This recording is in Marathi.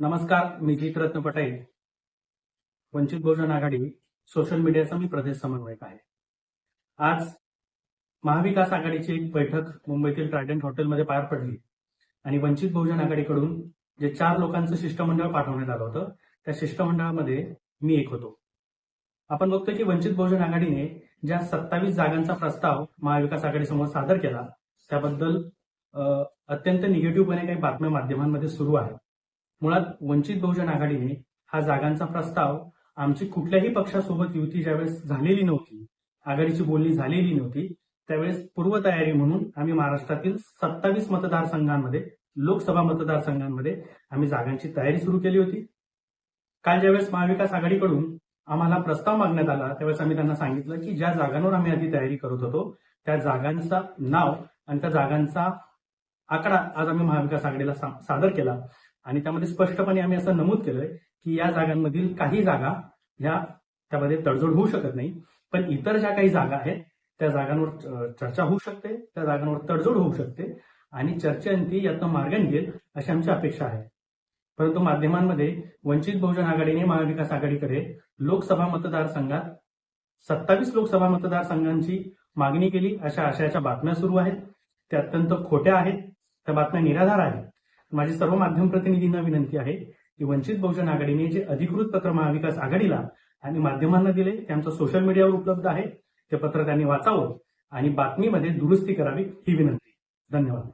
नमस्कार मी रत्न पटेल. वंचित बहुजन आघाडी सोशल मीडियाचा मी प्रदेश समन्वयक आहे. आज महाविकास आघाडीची एक बैठक मुंबईतील ट्रायडंट हॉटेलमध्ये पार पडली आणि वंचित बहुजन आघाडीकडून जे चार लोकांचं शिष्टमंडळ पाठवण्यात आलं होतं त्या शिष्टमंडळामध्ये मी एक होतो. आपण बघतोय की वंचित बहुजन आघाडीने ज्या सत्तावीस जागांचा प्रस्ताव महाविकास आघाडीसमोर सादर केला त्याबद्दल अत्यंत निगेटिव्हपणे काही बातम्या माध्यमांमध्ये सुरू आहेत मुळात वंचित बहुजन आघाडीने हा जागांचा प्रस्ताव आमची कुठल्याही पक्षासोबत युती ज्यावेळेस झालेली नव्हती आघाडीची बोलणी झालेली नव्हती त्यावेळेस पूर्वतयारी म्हणून आम्ही महाराष्ट्रातील सत्तावीस मतदारसंघांमध्ये लोकसभा मतदारसंघांमध्ये आम्ही जागांची तयारी सुरू केली होती. काल ज्यावेळेस महाविकास आघाडीकडून आम्हाला प्रस्ताव मागण्यात आला त्यावेळेस आम्ही त्यांना सांगितलं की ज्या जागांवर आम्ही आधी तयारी करत होतो त्या जागांचा नाव आणि त्या जागांचा आकडा आज आम्ही महाविकास आघाडीला सादर केला. आणि त्यामध्ये स्पष्टपणे आम्ही असं नमूद केलंय की या जागांमधील काही जागा ह्या त्यामध्ये तडजोड होऊ शकत नाही. पण इतर ज्या काही जागा आहेत त्या जागांवर चर्चा होऊ शकते त्या जागांवर तडजोड होऊ शकते आणि चर्चेअंती यातनं मार्ग निघेल अशी आमची अपेक्षा आहे. परंतु माध्यमांमध्ये वंचित बहुजन आघाडीने महाविकास आघाडीकडे लोकसभा मतदारसंघात सत्तावीस लोकसभा मतदारसंघांची मागणी केली अशा आशयाच्या बातम्या सुरू आहेत. त्या अत्यंत खोट्या आहेत. त्या बातम्या निराधार आहेत. माझी सर्व माध्यम प्रतिनिधींना विनंती आहे की वंचित बहुजन आघाडीने जे अधिकृत पत्र महाविकास आघाडीला आणि माध्यमांना दिले ते आमचं सोशल मीडियावर उपलब्ध आहे. ते पत्र त्यांनी वाचावं आणि बातमीमध्ये दुरुस्ती करावी ही विनंती. धन्यवाद.